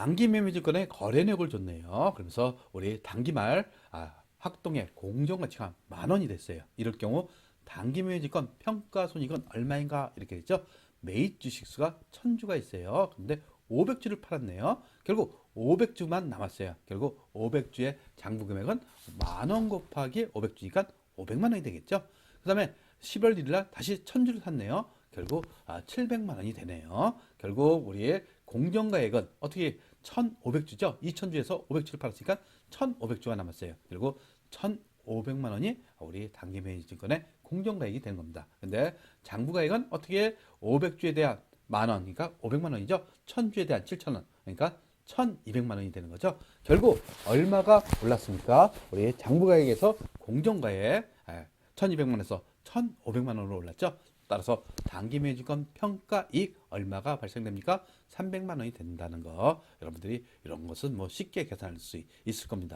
단기 매매증권의 거래력을 줬네요. 그러면서 우리 단기말 아, 학동의 공정가치가 만 원이 됐어요. 이럴 경우 단기 매매증권 평가손익은 얼마인가 이렇게 됐죠. 매입 주식수가 1000주가 있어요. 근데 500주를 팔았네요. 결국 500주만 남았어요. 결국 500주의 장부 금액은 만 원 곱하기 500주니까 500만 원이 되겠죠. 그 다음에 10월 1일 날 다시 1000주를 샀네요. 결국 아, 700만 원이 되네요. 결국 우리의 공정가액은 어떻게 1500주죠? 2000주에서 500주를 팔았으니까 1500주가 남았어요. 결국 1500만 원이 우리 단기 매매증권의 공정가액이 되는 겁니다. 근데 장부가액은 어떻게 500주에 대한 만 원, 그러니까 500만 원이죠. 1000주에 대한 7,000원, 그러니까 1200만 원이 되는 거죠. 결국 얼마가 올랐습니까? 우리 장부가액에서 공정가액 1200만원에서 1500만 원으로 올랐죠. 따라서 단기 매주권 평가 이익 얼마가 발생됩니까? 300만 원이 된다는 거. 여러분들이 이런 것은 뭐 쉽게 계산할 수 있을 겁니다.